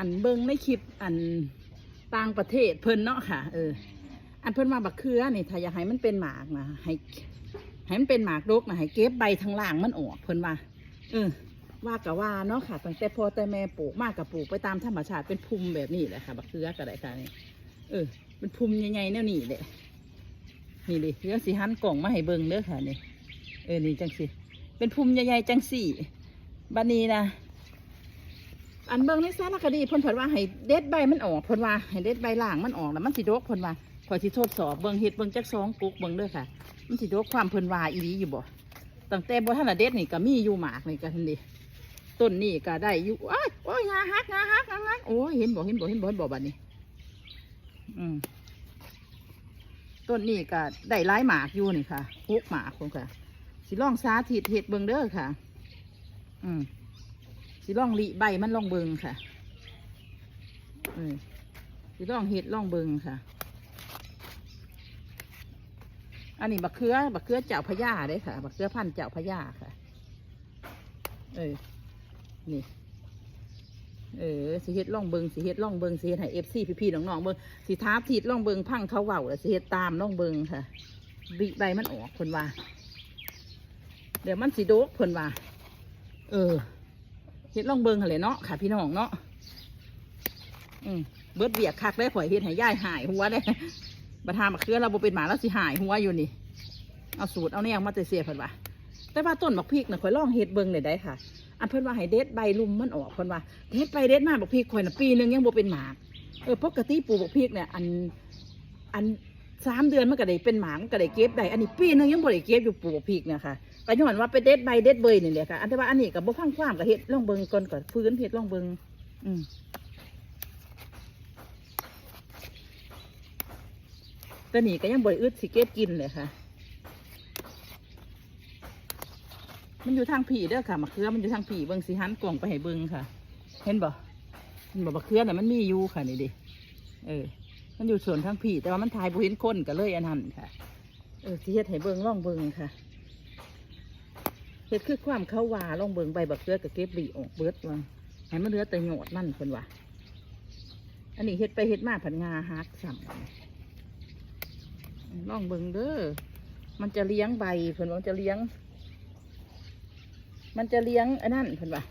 อันเบิ้งในคลิปอันต่างประเทศเพิ่นเนาะค่ะ เออ อันเพิ่นมาบักเคือนี่ถ้าอยากให้มันเป็นหมากนะให้ให้มันเป็นหมากรกนะให้เก็บใบทางล่างมันออกเพิ่นว่า เออ ว่ากะว่าเนาะค่ะตั้งแต่พ่อแต่แม่ปลูกมากกับปลูกไปตามธรรมชาติเป็นภูมิแบบนี้แหละค่ะบักเคือก็ได้ค่ะนี่เออเป็นภูมิใหญ่ๆแนวนี้แหละนี่ดิเดี๋ยวสิหันกล่องมาให้เบิ่งเด้อค่ะนี่เออนี่จังสิเป็นภูมิใหญ่ๆจังสี่บัดนี้นะ อันเบิ่งในสารคดีเพิ่นเพิ่นว่าให้เด็ดใบมันออกเพิ่นว่าให้เด็ดใบล่างมันออกแล้วมันสิดกเพิ่นว่าขอยสิทดสอบเบิ่งเฮ็ดเบิ่งจักสองกุกเบิ่งเด้อค่ะ มันสิดกความเพิ่นว่าอีหลีอยู่บ่ตั้งแต่บ่ทันละเด็ดนี่ก็มีอยู่หมากนี่ก็ทันดีต้นนี่ก็ได้อยู่โอ้ยโอ้ยงาฮักงาฮักงาฮักโอ้ยเห็นบ่เห็นบ่เห็นบ่เห็นบ่บัดนี้ อืมต้นนี่ก็ได้หลายหมากอยู่นี่ค่ะฮุกหมากคนค่ะสิลองสาธิตเฮ็ดเบิ่งเด้อค่ะ อืม สิล่องลิใบมันล่องเบิงค่ะเออสิล่องเห็ดล่องเบิงค่ะ อันนี้บักเขือบักเขือเจ้าพญาเด้ค่ะบักเขือพันเจ้าพญาค่ะ เออ นี่เออสิเฮ็ดล่องเบิงสิเฮ็ดล่องเบิงสิเฮ็ดให้เอฟซีพี่ๆน้องๆเบิงสิท้าทีดล่องเบิงพังเขาเว้าวสิเฮ็ดตามล่องเบิงค่ะบิใบมันออกเพิ่นว่า เดี๋ยวมันสิโดกเพิ่นว่า เออ เฮ็ดล่องเบิงหั่นแหละเนาะค่ะพี่น้องเนาะอืมเบิดเบียกคักได้ข่อยเฮ็ดให้ย่ายหายหัวได้บัดหามาเครือเราบ่เป็นหมาแล้วสิหายหัวอยู่นี่ เอาสูตรเอาแนวมาแต่เสียเพิ่นว่าแต่ว่าต้นบักพริกน่ะข่อยลองเฮ็ดเบิ่งได้ได้ค่ะ อันเพิ่นว่าให้เด็ดใบลุมมันออกเพิ่นว่าเด็ดไปเด็ดมาบักพริกข่อยน่ะปีหนึงยังบ่เป็นหมาเออปกติปลูกบักพริกเนี่ยอันอัน สามเดือนมันก็ได้เป็นหมากมันก็ได้เก็บได้ อันนี้ปีหนึงยังบ่ได้เก็บอยู่ปลูกบักพริกเนี่ยค่ะก็ย้อนว่าไปเด็ดใบเด็ดเบยนี่แหละค่ะ อันที่ว่าอันนี้กับบ่ฟังความกับเฮ็ดล่องเบิงก่อนก่อนฟื้นเฮ็ดล่องเบิงอืมแต่นี่ก็ยังบ่ได้อึดสิเก็บกินเลยค่ะ มันอยู่ทางผีเด้อค่ะมะเขือมันอยู่ทางผีเบิงสิหันกล่องไปให้เบิงค่ะ เห็นบ่เห็นบ่มะเขือน่ะมันมีอยู่ค่ะนี่ดิ เออ มันอยู่สวนทางผีแต่ว่ามันทายบ่เห็นคนก็เลยอันนั้นค่ะ เออสิเฮ็ดให้เบิงล่องเบิงค่ะเฮ็ดคือความเข้าว่าล่องเบิ่งใบบักเขือกับเก็บหลีออกเบิดว่าให้มันเหลือแต่โยดมันเพิ่นว่าอันนี้เฮ็ดไปเฮ็ดมาผันงาฮักซ้ำลองเบิ่งเด้อมันจะเลี้ยงใบเพิ่นว่ามันจะเลี้ยง มันจะเลี้ยงอันนั้นเพิ่นว่า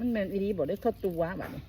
มันแมนอีดีบอกได้ทอดตัวแบบนี้